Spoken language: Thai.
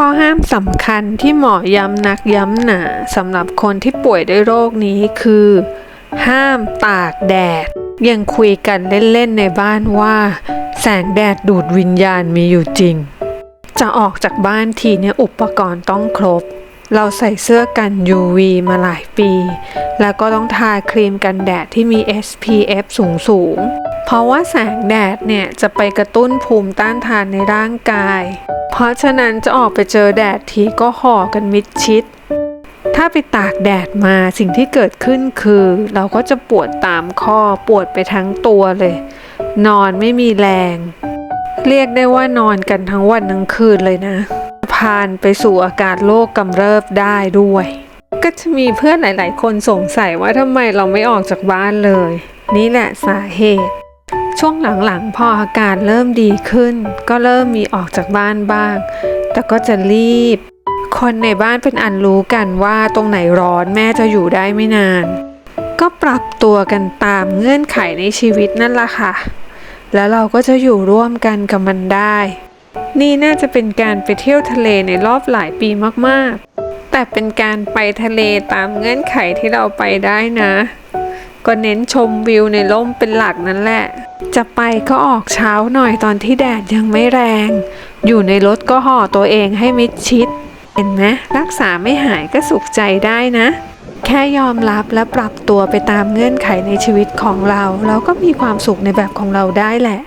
ข้อห้ามสำคัญที่หมอย้ำนักย้ำหนาสำหรับคนที่ป่วยด้วยโรคนี้คือ ห้ามตากแดด ยังคุยกันเล่นๆในบ้านว่า แสงแดดดูดวิญญาณมีอยู่จริง จะออกจากบ้านทีเนี่ยอุปกรณ์ต้องครบ เราใส่เสื้อกัน UV มาหลายปี แล้วก็ต้องทาครีมกันแดดที่มี SPF สูงสูงๆ เพราะว่าแสงแดดเนี่ยจะไปกระตุ้นภูมิต้านทานในร่างกาย เพราะฉะนั้นจะออกไปเจอแดดทีก็ห่อกันมิดชิด ถ้าไปตากแดดมาสิ่งที่เกิดขึ้นคือ เราก็จะปวดตามข้อปวดไปทั้งตัวเลย นอนไม่มีแรง เรียกได้ว่านอนกันทั้งวันทั้งคืนเลยนะพานไปสู่อาการโรคกำเริบได้ด้วย ก็จะมีเพื่อนหลาย ๆ คนสงสัยว่าทำไมเราไม่ออกจากบ้านเลย นี่แหละสาเหตุ ช่วงหลังๆ พออาการเริ่มดีขึ้น ก็เริ่มมีออกจากบ้านบ้าง แต่ก็จะรีบ คนในบ้านเป็นอันรู้กันว่าตรงไหนร้อนแม่จะอยู่ได้ไม่นาน ก็ปรับตัวกันตามเงื่อนไขในชีวิตนั่นละค่ะ แล้วเราก็จะอยู่ร่วมกันกับมันได้ นี่น่าจะเป็นการไปเที่ยวทะเลในรอบหลายปีมากๆ แต่เป็นการไปทะเลตามเงื่อนไขที่เราไปได้นะ ก็เน้นชมวิวในร่มเป็นหลักนั่นแหละ จะไปก็ออกเช้าหน่อยตอนที่แดดยังไม่แรง อยู่ในรถก็ห่อตัวเองให้มิดชิด เห็นไหมรักษาไม่หายก็สุขใจได้นะ แค่ยอมรับและปรับตัวไปตามเงื่อนไขในชีวิตของเรา เราก็มีความสุขในแบบของเราได้แหละ